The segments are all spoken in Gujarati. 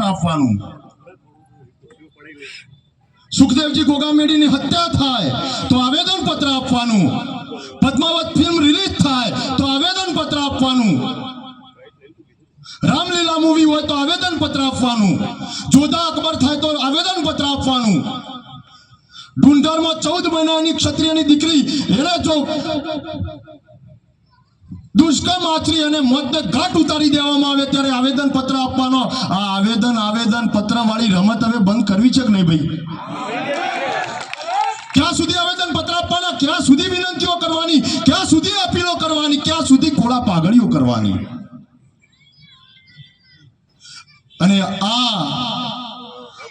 પત્ર આપવાનું. સુખદેવજી ગોગામેડીની હત્યા થાય તો આવેદન પત્ર આપવાનું. પદ્માવત ફિલ્મ રિલીઝ થાય તો આવેદન પત્ર આપવાનું. રામલીલા મૂવી હોય તો આવેદન પત્ર આપવાનું. જોધા અકબર થાય તો આવેદન પત્ર આપવાનું. ડુંડરમાં ચૌદ મહિનાની ક્ષત્રિયની દીકરી એને જો દુષ્કર્મ આચરી અને મોતને ઘાટ ઉતારી દેવામાં આવે ત્યારે આવેદન પત્ર આપવાનો. આ આવેદન આવેદન પત્ર વાળી રમત હવે બંધ કરવી છે કે નહીં ભાઈ? ક્યાં સુધી આવેદન પત્ર આપવાના? ક્યાં સુધી વિનંતીઓ કરવાની? ક્યાં સુધી અપીલો કરવાની? ક્યાં સુધી ખોળા પાઘડીઓ કરવાની? અને આ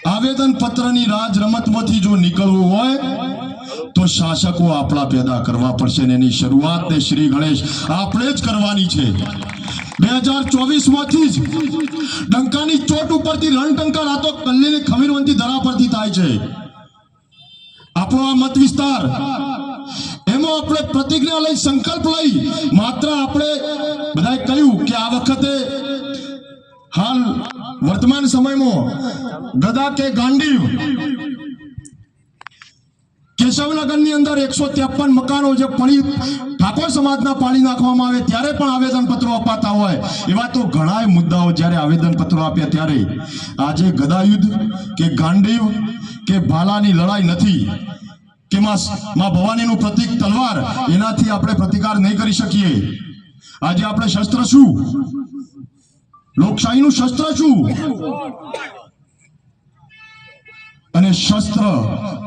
આવેદન પત્રની રાજ રમતમાંથી જો નીકળવું હોય, તો શાસકો આપણા પેદા કરવા પડશે ને એની શરૂઆત ને શ્રી ગણેશ આપણે જ કરવાની છે. બે હજાર ચોવીસમાંથી જ ડંકાની ચોટ ઉપરથી રણટંકાર આ તો કલ્લીની ખમીરવંતી ધરા પરથી થાય છે. આપણો આ મત વિસ્તાર, એમાં આપણે પ્રતિજ્ઞા લઈ, સંકલ્પ લઈ માત્ર આપણે બધાએ કહ્યું કે આ વખતે હાલ વર્તમાન સમયમાં ગદા કે ગાંડીવ કેશવનગરની અંદર એકસો ત્રેપન મકાનો જે પડી ઠાકોર સમાજના પાણી નાખવામાં આવે ત્યારે પણ આવેદન પત્રો અપાતા હોય. એવા તો ઘણા મુદ્દાઓ જ્યારે આવેદન પત્રો આપ્યા ત્યારે આજે ગદાયુદ્ધ કે ગાંડીવ કે ભાલાની લડાઈ નથી કે માં ભવાનીનું પ્રતિક તલવાર, એનાથી આપણે પ્રતિકાર નહીં કરી શકીએ. આજે આપણે શસ્ત્ર શું? લોકશાહીનું શસ્ત્ર શું અને શસ્ત્ર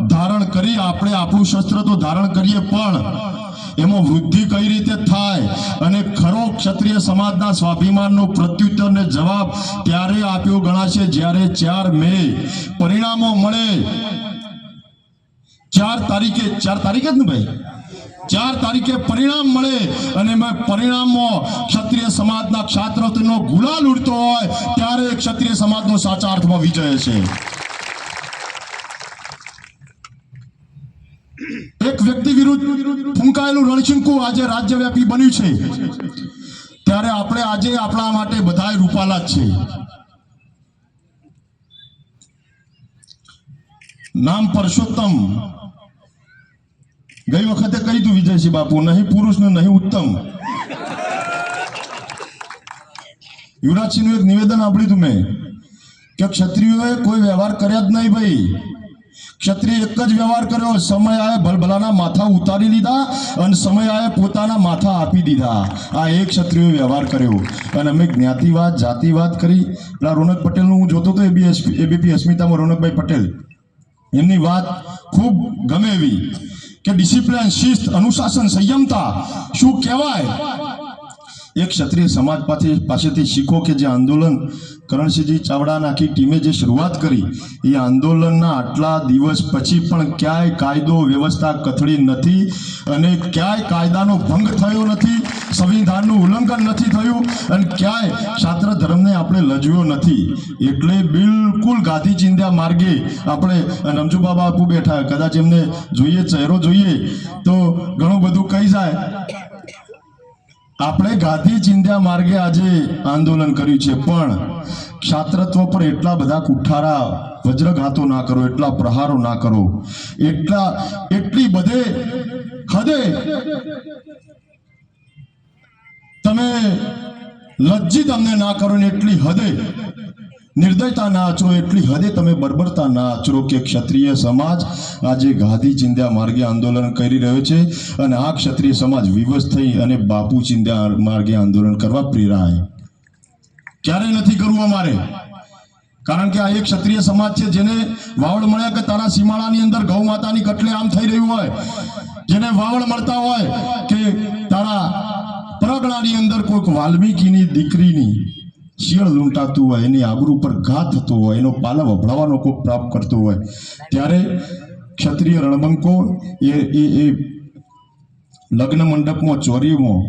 ધારણ કરી આપણે આપણું શસ્ત્ર તો ધારણ કરીએ પણ એમાં વૃદ્ધિ કઈ રીતે થાય અને ખરો ક્ષત્રિય સમાજના સ્વાભિમાનનો પ્રત્યુત્તરને જવાબ ત્યારે આપ્યો ગણાશે જ્યારે ચાર મે પરિણામો મળે. ચાર તારીખે ચાર તારીખે જ ને ભાઈ? ચાર તારીખે પરિણામ મળે અને પરિણામમાં ક્ષત્રિય સમાજના ક્ષાત્રનો ગુલાલ ઉડતો હોય, ત્યારે ક્ષત્રિય સમાજનો સાચા અર્થમાં વિજય છે. એક વ્યક્તિ વિરુદ્ધ ફૂંકાયેલું રણશિંકુ આજે રાજ્યવ્યાપી બન્યું છે. ત્યારે આપણે આજે આપણા માટે બધા રૂપાલા જ છે. નામ પરસોત્તમ ગઈ વખતે કહી તું વિજયસિંહ બાપુ, નહીં પુરુષ ને નહીં ઉત્તમ. યુવરાજસિંહનું એક નિવેદન આપ્યું તું મેં, કે ક્ષત્રિયોએ કોઈ વ્યવહાર કર્યા જ નહીં ભાઈ. ક્ષત્રિય એક જ વ્યવહાર કર્યો સમય આએ ભલભલાના માથા ઉતારી લીધા અને સમય આએ પોતાના માથા આપી દીધા. આ એક ક્ષત્રિયો વ્યવહાર કર્યો. અને અમે જ્ઞાતિવાદ, જાતિવાદ કરી. પેલા રોનક પટેલનું હું જોતો હતો એબી એબીપી અસ્મિતામાં રોનકભાઈ પટેલ. એમની વાત ખૂબ ગમે એવી. કે ડિસિપ્લિન શિસ્ત અનુશાસન સંયમતા શું કહેવાય? એક ક્ષત્રિય સમાજ પાસેથી શીખો કે જે આંદોલન કરણસિંહજી ચાવડાના આખી ટીમે જે શરૂઆત કરી, એ આંદોલનના આટલા દિવસ પછી પણ ક્યાંય કાયદો, વ્યવસ્થા કથળી નથી અને ક્યાંય કાયદાનો ભંગ થયો નથી, સંવિધાનનું ઉલ્લંઘન નથી થયું અને ક્યાંય છાત્ર ધર્મને આપણે લજવ્યો નથી. એટલે બિલકુલ ગાંધી ચિંધ્યા માર્ગે આપણે રમજુ બાબા આપુ બેઠા, કદાચ એમને જોઈએ, ચહેરો જોઈએ, તો ઘણું બધું કહી જાય. આપણે ગાંધી ચિંધ્યા માર્ગે આજે આંદોલન કર્યું છે, પણ ક્ષાત્રત્વ પર એટલા બધા કુઠારા વજ્રઘાતો ના કરો, એટલા પ્રહારો ના કરો, એટલા, એટલી બધે હદે તમે લજ્જિત અમને ના કરો ને એટલી હદે નિર્દયતા ના આચરો એટલી હદે તમે બર્બરતા ના આચરો કે ક્ષત્રિય સમાજ આજે ગાંધી ચિંધ્યા માર્ગે આંદોલન કરી રહ્યો છે અને આ ક્ષત્રિય સમાજ વિવશ થઈ અને બાપુ ચિંધ્યા માર્ગે આંદોલન કરવા પ્રેરાય. ક્યારેય નથી કરવું અમારે? કારણ કે આ એક ક્ષત્રિય સમાજ છે જેને વાવડ મળ્યા કે તારા સીમાડાની અંદર ગૌ માતાની કટલે આમ થઈ રહ્યું હોય, જેને વાવડ મળતા હોય કે તારા પરગણાની અંદર કોઈક વાલ્મીકીની દીકરીની શિયળ લૂંટાતું હોય, એની આબરૂ પર ઘા થતો હોય, એનો પાલવ અભળાવાનો કોઈ પ્રાપ્ત કરતો હોય, ત્યારે ક્ષત્રિય રણબંકો એ એ એ લગ્ન મંડપમાં ચોરીમાં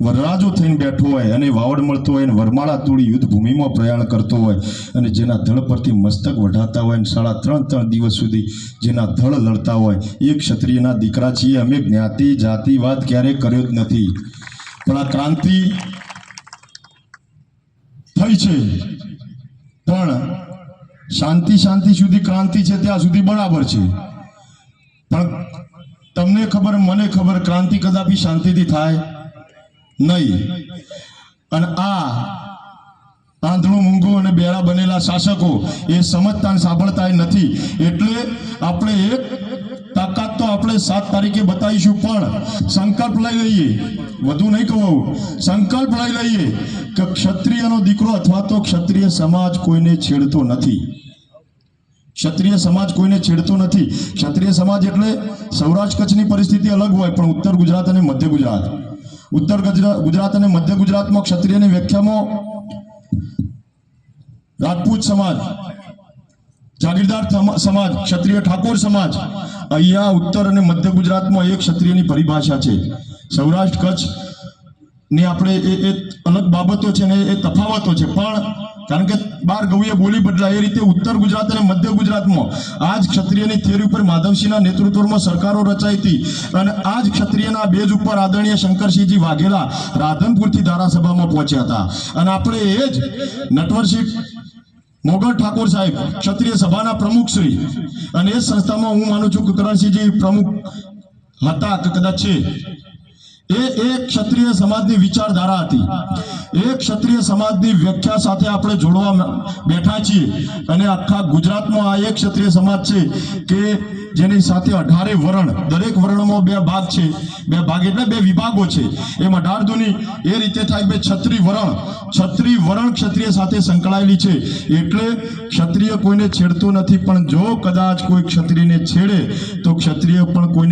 વરરાજો થઈને બેઠો હોય અને વાવડ મળતો હોય અને વરમાળા તોડી યુદ્ધ ભૂમિમાં પ્રયાણ કરતો હોય અને જેના ધળ પરથી મસ્તક વઢાતા હોય અને સાડા ત્રણ ત્રણ દિવસ સુધી જેના ધળ લડતા હોય, એ ક્ષત્રિયના દીકરા છીએ, અમે જ્ઞાતિ જાતિવાદ ક્યારેય કર્યો જ નથી. પણ આ ક્રાંતિ થઈ છે. પણ શાંતિ શાંતિ સુધી ક્રાંતિ છે ત્યાં સુધી બરાબર છે. પણ તમને ખબર, મને ખબર, ક્રાંતિ કદાપી શાંતિથી થાય નહીં. અને આ આંધળો મૂંગો અને બેરા બનેલા શાસકો એ સમજતા સાંભળતા નથી. એટલે આપણે એક તાકાત તો આપણે સાત તારીખે બતાવીશું, પણ સંકલ્પ લઈ લઈએ. વધુ નહીં કહું સંકલ્પ લઈ લઈએ કે ક્ષત્રિયનો દીકરો અથવા તો ક્ષત્રિય સમાજ કોઈને છેડતો નથી. ક્ષત્રિય સમાજ કોઈને છેડતો નથી. ક્ષત્રિય સમાજ એટલે સૌરાષ્ટ્ર કચ્છની પરિસ્થિતિ અલગ હોય, પણ ઉત્તર ગુજરાત અને મધ્ય ગુજરાત. ઉત્તર ગુજરાત અને મધ્ય ગુજરાતમાં ક્ષત્રિયની વ્યાખ્યામાં રાજપૂત સમાજ જાગીરદાર સમાજ, ક્ષત્રિય ઠાકોર સમાજ, અહીંયા ઉત્તર અને મધ્ય ગુજરાતમાં એક ક્ષત્રિયની પરિભાષા છે. સૌરાષ્ટ્ર કચ્છની આપણે એ એ અલગ બાબતો છે ને એ તફાવતો છે. પણ કારણ કે બાર ગૌએ બોલી બદલાય એ રીતે ઉત્તર ગુજરાત અને મધ્ય ગુજરાતમાં આ જ ક્ષત્રિયની થિયરી ઉપર માધવસિંહના નેતૃત્વમાં સરકારો રચાઈ હતી અને આ જ ક્ષત્રિયના બેજ ઉપર આદરણીય શંકરસિંહજી વાઘેલા રાધનપુરથી ધારાસભામાં પહોંચ્યા હતા. અને આપણે એ જ નટવરસિંહ મોગલ ઠાકોર સાહેબ, ક્ષત્રિય સભાના પ્રમુખ શ્રી અને એ સંસ્થામાં હું માનું છું કે કરણસિંહજી પ્રમુખ હતા કે કદાચ છે. એ એક ક્ષત્રિય સમાજની વિચારધારા હતી. એ ક્ષત્રિય સમાજની વ્યાખ્યા સાથે આપણે જોડવા બેઠા છીએ. અને આખા ગુજરાતમાં આ એક ક્ષત્રિય સમાજ છે કે જેની સાથે અઢારે વરણ, દરેક વર્ણમાં બે ભાગ છે. બે ભાગ એટલે બે વિભાગો છે. એમ અઢાર દુની એ રીતે થાય બે છત્રી વરણ છત્રી વરણ ક્ષત્રિય સાથે સંકળાયેલી છે. એટલે ક્ષત્રિય કોઈને છેડતો નથી, પણ જો કદાચ કોઈ ક્ષત્રિયને છેડે, તો ક્ષત્રિય પણ કોઈને